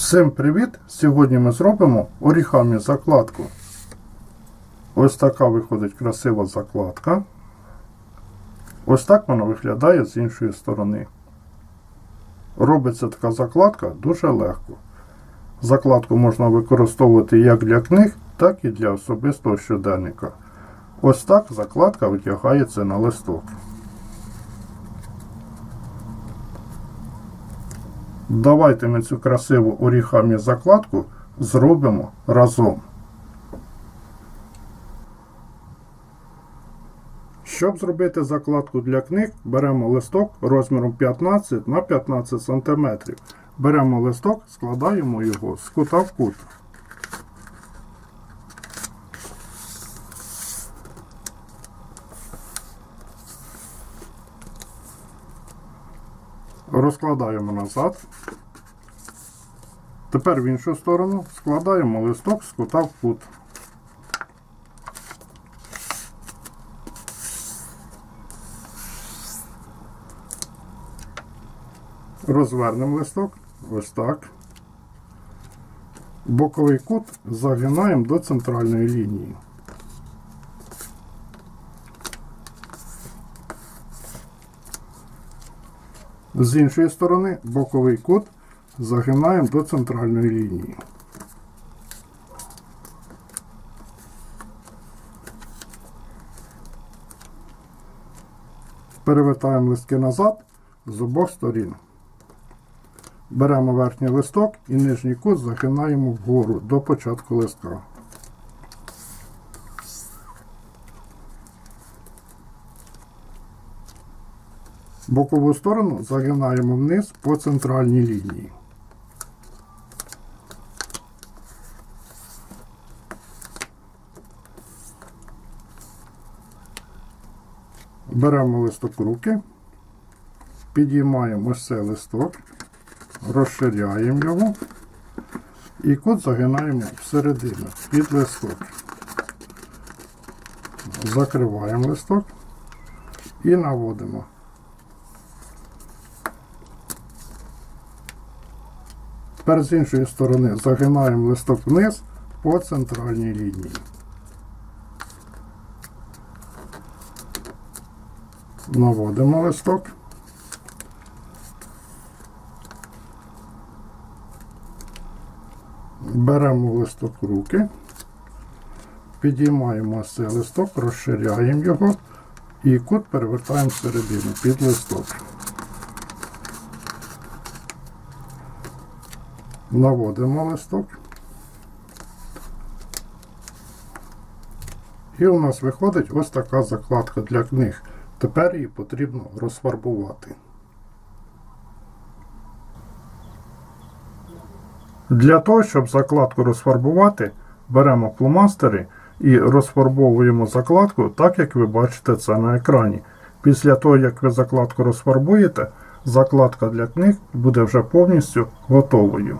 Всім привіт! Сьогодні ми зробимо орігамі закладку. Ось така виходить красива закладка. Ось так вона виглядає з іншої сторони. Робиться така закладка дуже легко. Закладку можна використовувати як для книг, так і для особистого щоденника. Ось так закладка витягається на листок. Давайте ми цю красиву оріхамі закладку зробимо разом. Щоб зробити закладку для книг, беремо листок розміром 15 на 15 см. Беремо листок, складаємо його з кута в кут. Розкладаємо назад. Тепер в іншу сторону складаємо листок з кута в кут. Розвернемо листок ось так. Боковий кут загинаємо до центральної лінії. З іншої сторони боковий кут загинаємо до центральної лінії. Перевертаємо листки назад з обох сторін. Беремо верхній листок і нижній кут загинаємо вгору до початку листка. Бокову сторону загинаємо вниз по центральній лінії. Беремо листок руки, підіймаємо ось цей листок, розширяємо його і кут загинаємо всередину під листок. Закриваємо листок і наводимо. Тепер з іншої сторони загинаємо листок вниз по центральній лінії. Наводимо листок. Беремо листок руки, підіймаємо цей листок, розширяємо його і кут перевертаємо всередину під листок. Наводимо листок. І у нас виходить ось така закладка для книг. Тепер її потрібно розфарбувати. Для того, щоб закладку розфарбувати, беремо фломастери і розфарбовуємо закладку так, як ви бачите це на екрані. Після того, як ви закладку розфарбуєте, закладка для книг буде вже повністю готовою.